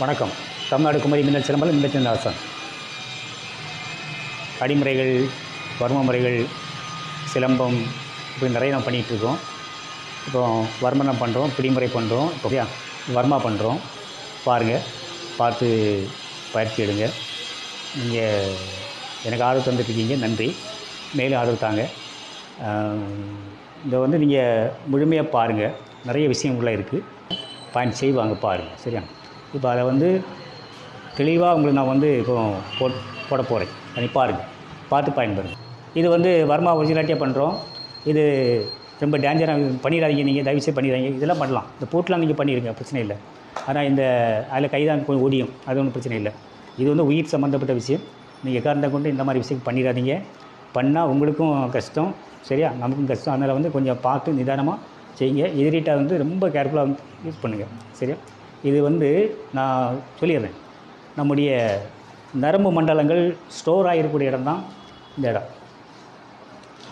வணக்கம். தமிழ்நாடு குமரி மின்னல் சிலம்பல் மின்னச்சந்தாசன் அடிமுறைகள் வர்ம முறைகள் சிலம்பம் இப்படி நிறைய நம்ம பண்ணிகிட்ருக்கோம். இப்போ வர்மனம் பண்ணுறோம் பிடிமுறை பண்ணுறோம் இப்போ ஓகேயா? வர்மா பண்ணுறோம் பாருங்கள் பார்த்து பயிற்சி எடுங்க. நீங்கள் எனக்கு ஆதரவு தந்துட்டுருக்கீங்க நன்றி. மேலும் ஆதரவு தாங்க. இதை வந்து நீங்கள் முழுமையாக பாருங்கள் நிறைய விஷயம் இருக்குது பாயிண்ட் செய்வாங்க பாருங்கள் சரியா? இப்போ அதை வந்து தெளிவாக உங்களுக்கு நான் வந்து இப்போ போட் போட போகிறேன் அதை பாருங்கள் பார்த்து பயன்படுங்க இது வந்து வர்மா ஒரிஜினாலிட்டியாக பண்ணுறோம் இது ரொம்ப டேஞ்சராக பண்ணிடாதீங்க நீங்கள் தயவுசெய்து பண்ணிடுறீங்க இதெல்லாம் பண்ணலாம். இந்த போட்டெலாம் நீங்கள் பண்ணிடுங்க. பிரச்சனை இல்லை. ஆனால் இந்த அதில் கைதான் கொஞ்சம் ஓடியும். அது ஒன்றும் பிரச்சனை இல்லை. இது வந்து உயிர் சம்மந்தப்பட்ட விஷயம். நீங்கள் காரணத்தை கொண்டு இந்த மாதிரி விஷயம் பண்ணிடாதீங்க. பண்ணால் உங்களுக்கும் கஷ்டம். சரியா? நமக்கும் கஷ்டம். அதனால் வந்து கொஞ்சம் பார்த்து நிதானமாக செய்யுங்க. எதிரிட்ட வந்து ரொம்ப கேர்ஃபுல்லாக வந்து யூஸ் பண்ணுங்கள் சரியா? இது வந்து நான் சொல்லிடுறேன். நம்முடைய நரம்பு மண்டலங்கள் ஸ்டோர் ஆகிருக்கக்கூடிய இடம் தான் இந்த இடம்.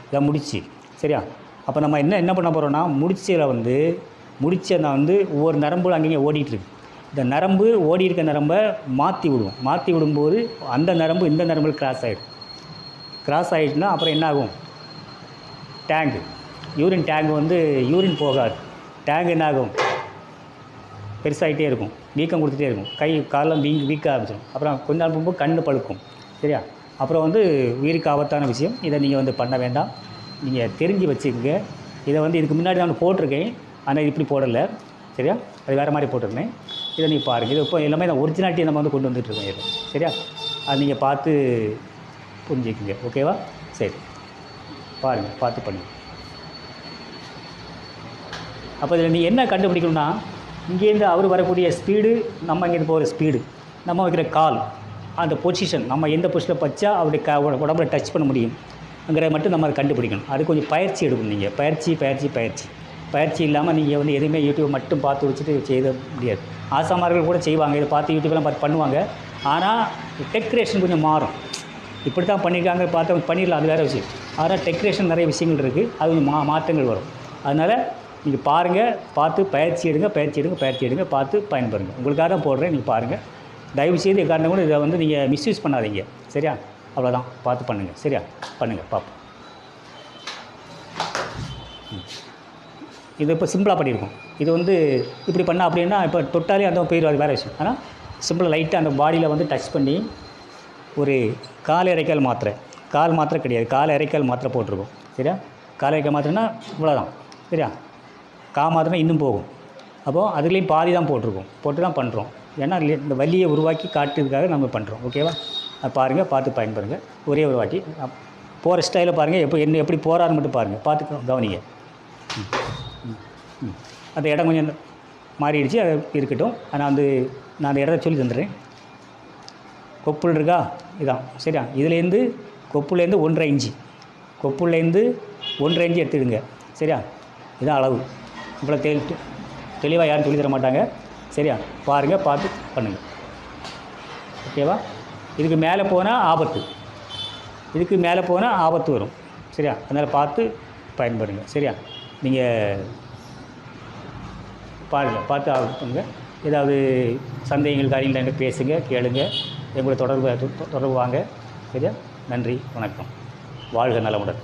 இதை முடிச்சு. சரியா? அப்போ நம்ம என்ன என்ன பண்ண போகிறோம்னா முடிச்சியில் வந்து முடிச்ச நான் வந்து ஒவ்வொரு நரம்பு அங்கேயும் ஓடிட்டுருக்கு இந்த நரம்பு ஓடி இருக்க நரம்பை மாற்றி விடுவோம். மாற்றி விடும்போது அந்த நரம்பு இந்த நரம்பு கிராஸ் ஆகிடும் கிராஸ் ஆகிடுச்சுன்னா அப்புறம் என்ன ஆகும்? டேங்கு யூரின் டேங்க் வந்து யூரின் போகாது. டேங்க் என்ன ஆகும்? பெருசாகிட்டே இருக்கும். வீக்கம் கொடுத்துட்டே இருக்கும். கை காலெலாம் வீங்கி வீக்க ஆரம்பிச்சிடும் அப்புறம் கொஞ்ச நாள் போகும்போது கண் பழுக்கும். சரியா? அப்புறம் வந்து உயிருக்கு ஆபத்தான விஷயம். இதை நீங்கள் வந்து பண்ண வேண்டாம். நீங்கள் தெரிஞ்சு வச்சுக்கோங்க. இதை வந்து இதுக்கு முன்னாடி நான் போட்டிருக்கேன். ஆனால் இப்படி போடலை. சரியா? அது வேறு மாதிரி போட்டிருந்தேன். இதை நீங்கள் பாருங்கள் இது இப்போ எல்லாமே நான் ஒரிஜினாலிட்டியை நம்ம வந்து கொண்டு வந்துட்டுருக்கோம் இது. சரியா? அது நீங்கள் பார்த்து புரிஞ்சுக்குங்க. ஓகேவா சரி. பாருங்கள் பார்த்து பண்ணுங்கள் அப்போ இதில் நீங்கள் என்ன கண்டுபிடிக்கணும்னா இங்கேருந்து அவர் வரக்கூடிய ஸ்பீடு நம்ம இங்கேருந்து போகிற ஸ்பீடு நம்ம வைக்கிற கால் அந்த பொசிஷன் நம்ம எந்த பொசிஷனில் பச்சா அவருடைய க உடம்புல டச் பண்ண முடியும்ங்கிறத மட்டும் நம்ம அதை கண்டுபிடிக்கணும். அது கொஞ்சம் பயிற்சி எடுக்கணும் நீங்கள் பயிற்சி பயிற்சி பயிற்சி. பயிற்சி இல்லாமல் நீங்கள் வந்து எதுவுமே யூடியூப் மட்டும் பார்த்து வச்சுட்டு செய்ய முடியாது. ஆசாமார்கள் கூட செய்வாங்க. இதை பார்த்து யூடியூப்லாம் பார்த்து பண்ணுவாங்க. ஆனால் டெக்கரேஷன் கொஞ்சம் மாறும். இப்படி தான் பண்ணியிருக்காங்க பார்த்து பண்ணிடலாம். அது வேறு விஷயம். ஆனால் டெக்கரேஷன் நிறைய விஷயங்கள் இருக்குது அது கொஞ்சம் மா மாற்றங்கள் வரும். அதனால் நீங்கள் பாருங்கள் பார்த்து பயிற்சி எடுங்க பயிற்சி எடுங்க பயிற்சி எடுங்க பார்த்து பயன்படுங்க உங்களுக்காக தான் போடுறேன் நீங்கள் பாருங்கள் தயவு செய்து எக்காரணம் கூட இதை வந்து நீங்கள் மிஸ்யூஸ் பண்ணாதீங்க. சரியா? அவ்வளோதான் பார்த்து பண்ணுங்கள் சரியா? பண்ணுங்கள் பார்ப்போம் ம். இது இப்போ சிம்பிளாக பண்ணியிருக்கோம் இது வந்து இப்படி பண்ணால் அப்படின்னா இப்போ தொட்டாலே அந்த போயிடுவாது அது வேறு விஷயம். ஆனால் சிம்பிளாக லைட்டாக அந்த பாடியில் வந்து டச் பண்ணி ஒரு கால் இறைக்கால் மாத்திரை. கால் மாத்திரை கிடையாது. கால் இறைக்கால் மாத்திரை போட்டிருக்கோம். சரியா? கால் இறைக்கால் மாத்திரைன்னா இவ்வளோதான் சரியா? கா இன்னும் போகும். அப்போது அதுலேயும் பாதி தான் போட்டிருக்கோம். போட்டு தான் பண்ணுறோம் ஏன்னா இந்த வலியை உருவாக்கி காட்டுறதுக்காக நம்ம பண்ணுறோம் ஓகேவா பாருங்கள் பார்த்து பயன்படுங்க. ஒரே ஒரு வாட்டி. போகிற ஸ்டைலில் பாருங்கள் எப்போ என்ன எப்படி போகிறான்னு மட்டும் பாருங்கள் பார்த்து கவனிங்க. ம், ம், அந்த இடம் கொஞ்சம் மாறிடுச்சு. அது இருக்கட்டும். ஆனால் வந்து நான் அந்த இடத்த சொல்லி தந்துடுறேன். கொப்புள் இருக்கா இதான். சரியா? இதுலேருந்து கொப்புலேருந்து ஒன்றரை இன்ச்சு. கொப்புலேருந்து ஒன்றரை இன்ச்சு எடுத்துடுங்க. சரியா? இதுதான் அளவு. இவ்வளோ தெளி தெளிவாக யாரும் சொல்லி தர மாட்டாங்க. சரியா? பாருங்கள் பார்த்து பண்ணுங்கள் ஓகேவா இதுக்கு மேலே போனால் ஆபத்து. இதுக்கு மேலே போனால் ஆபத்து வரும். சரியா? அதனால் பார்த்து பயன்படுங்க. சரியா? நீங்கள் பாருங்கள் பார்த்து ஆபத்து ஏதாவது சந்தேகங்கள் காரியங்கள் என்கிட்ட பேசுங்க கேளுங்க. எங்களோட தொடர்பு தொடர்பு வாங்க. சரியா? நன்றி வணக்கம். வாழ்க நலமுடன்.